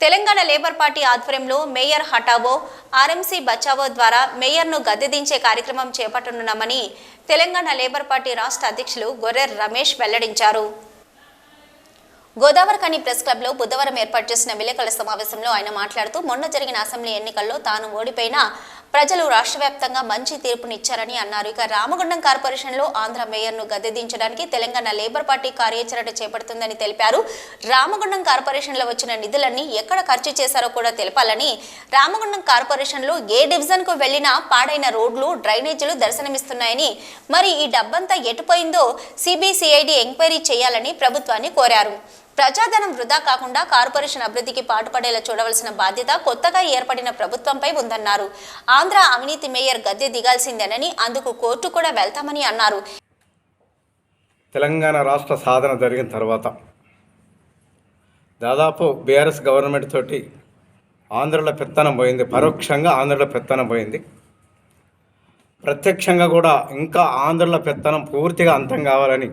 Telangana labour party ఆధ్వర్యంలో mayor హటావో RMC బచావో ద్వారా మేయర్ను గద్దెదించే కార్యక్రమం చేపట్టనున్నామని తెలంగాణ లేబర్ పార్టీ రాష్ట్ర అధ్యక్షులు గొర్రెర్ రమేష్ వెల్లడించారు. గోదావరిఖని ప్రెస్ క్లబ్లో బుధవారం ఏర్పాటు చేసిన విలేకరుల సమావేశంలో ఆయన మాట్లాడుతూ మొన్న జరిగిన అసెంబ్లీ ఎన్నికల్లో తాను ఓడిపోయినా ప్రజలు రాష్ట్ర వ్యాప్తంగా మంచి తీర్పునిచ్చారని అన్నారు. ఇక రామగుండం కార్పొరేషన్లో ఆంధ్ర మేయర్ను గద్దెదించడానికి తెలంగాణ లేబర్ పార్టీ కార్యాచరణ చేపడుతుందని తెలిపారు. రామగుండం కార్పొరేషన్లో వచ్చిన నిధులన్నీ ఎక్కడ ఖర్చు చేశారో కూడా తెలపాలని రామగుండం కార్పొరేషన్లో ఏ డివిజన్కు వెళ్ళినా పాడైన రోడ్లు డ్రైనేజీలు దర్శనమిస్తున్నాయని మరి ఈ డబ్బంతా ఎటుపోయిందో సిబిసిఐడి ఎంక్వైరీ చేయాలని ప్రభుత్వాన్ని కోరారు. ప్రజాధనం వృధా కాకుండా కార్పొరేషన్ అభివృద్ధికి పాటుపడేలా చూడవలసిన బాధ్యత కొత్తగా ఏర్పడిన ప్రభుత్వంపై ఉందన్నారు. ఆంధ్ర అవినీతి మేయర్ గద్దె దిగాల్సిందేనని అందుకు కోర్టు కూడా వెళ్తామని అన్నారు. తెలంగాణ రాష్ట్ర సాధన జరిగిన తర్వాత దాదాపు బీఆర్ఎస్ గవర్నమెంట్ తోటి ఆంధ్రలో పెత్తనం పోయింది. పరోక్షంగా ఆంధ్రలో పెత్తనం పోయింది. ప్రత్యక్షంగా కూడా ఇంకా ఆంధ్రలో పెత్తనం పూర్తిగా అంతం కావాలని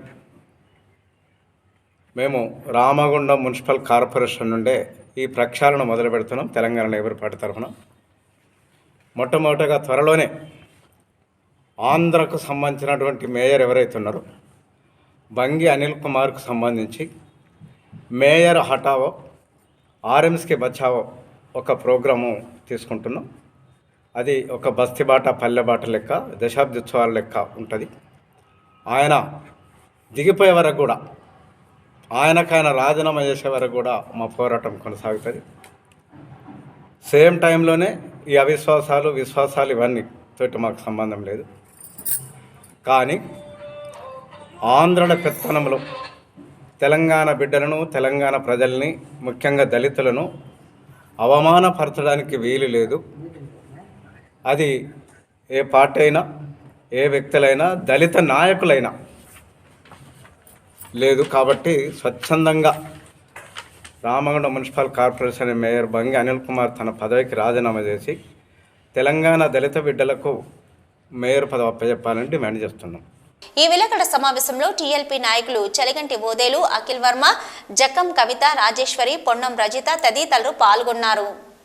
మేము రామగుండం మున్సిపల్ కార్పొరేషన్ నుండే ఈ ప్రక్షాళన మొదలు పెడుతున్నాం తెలంగాణ లేబర్ పార్టీ తరఫున. మొట్టమొదటగా త్వరలోనే ఆంధ్రకు సంబంధించినటువంటి మేయర్ ఎవరైతే ఉన్నారో బంగి అనిల్ కుమార్కు సంబంధించి మేయర్ హటావో ఆర్ఎంస్కి బచావో ఒక ప్రోగ్రాము తీసుకుంటున్నాం. అది ఒక బస్తిబాట బాట పల్లె బాట లెక్క దశాబ్దోత్సవాల లెక్క ఉంటుంది. ఆయన దిగిపోయే వరకు కూడా ఆయనకైనా రాజీనామా చేసే వరకు కూడా మా పోరాటం కొనసాగుతుంది. సేమ్ టైంలోనే ఈ అవిశ్వాసాలు విశ్వాసాలు ఇవన్నీ తోటి మాకు సంబంధం లేదు. కానీ ఆంధ్రుల పెత్తనంలో తెలంగాణ బిడ్డలను తెలంగాణ ప్రజల్ని ముఖ్యంగా దళితులను అవమానపరచడానికి వీలు లేదు. అది ఏ పార్టీ అయినా ఏ వ్యక్తులైనా దళిత నాయకులైనా లేదు కాబట్టి స్వచ్ఛందంగా Ramagunda municipal corporation mayor Bangi Anil Kumar తన పదవికి రాజీనామా చేసి తెలంగాణ దళిత బిడ్డలకు మేయర్ పదవి అప్పచెప్పాలని డిమాండ్ చేస్తున్నాం. ఈ విలేకరుల సమావేశంలో టీఎల్పీ నాయకులు చలిగంటి ఓదేలు అఖిల్ వర్మ జక్కం కవిత రాజేశ్వరి పొన్నం రజిత తదితరులు పాల్గొన్నారు.